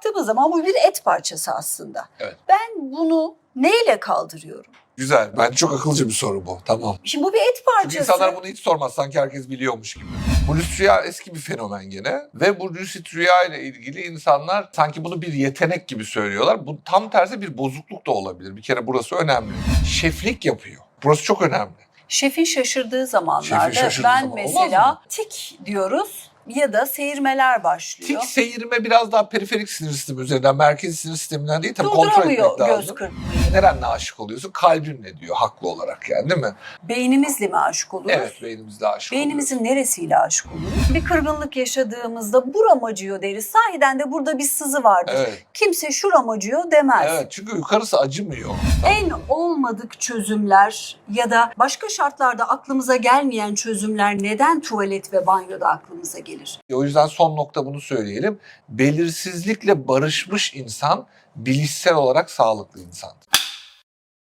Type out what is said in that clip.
baktığımız zaman bu bir et parçası aslında. Evet. Ben bunu neyle kaldırıyorum? Güzel. Ben çok akılcı bir soru bu. Tamam. Şimdi bu bir et Çünkü parçası. insanlar bunu hiç sormaz. Sanki herkes biliyormuş gibi. Bu lucid rüya eski bir fenomen gene. Ve bu lucid rüya ile ilgili insanlar sanki bunu bir yetenek gibi söylüyorlar. Bu tam tersi bir bozukluk da olabilir. Bir kere burası önemli. Şeflik yapıyor. Burası çok önemli. Şefin şaşırdığı zamanlarda Şefin şaşırdığı ben zaman olmaz mesela mı? tik diyoruz ya da seyirmeler başlıyor. Tik seyirme biraz daha periferik sinir sistemi üzerinden, merkezi sinir sisteminden değil tabii kontrol etmek göz lazım. kırpmayı. Nerenle aşık oluyorsun? Kalbinle diyor haklı olarak yani değil mi? Beynimizle mi aşık oluruz? Evet beynimizle aşık oluyoruz. Beynimizin neresiyle aşık oluruz? Bir kırgınlık yaşadığımızda buram acıyor deriz. Sahiden de burada bir sızı vardır. Evet, Kimse şuram acıyor demez. evet çünkü yukarısı acımıyor. En olmadık çözümler ya da başka şartlarda aklımıza gelmeyen çözümler neden tuvalet ve banyoda aklımıza gelir? O yüzden son nokta bunu söyleyelim. Belirsizlikle barışmış insan bilişsel olarak sağlıklı insan.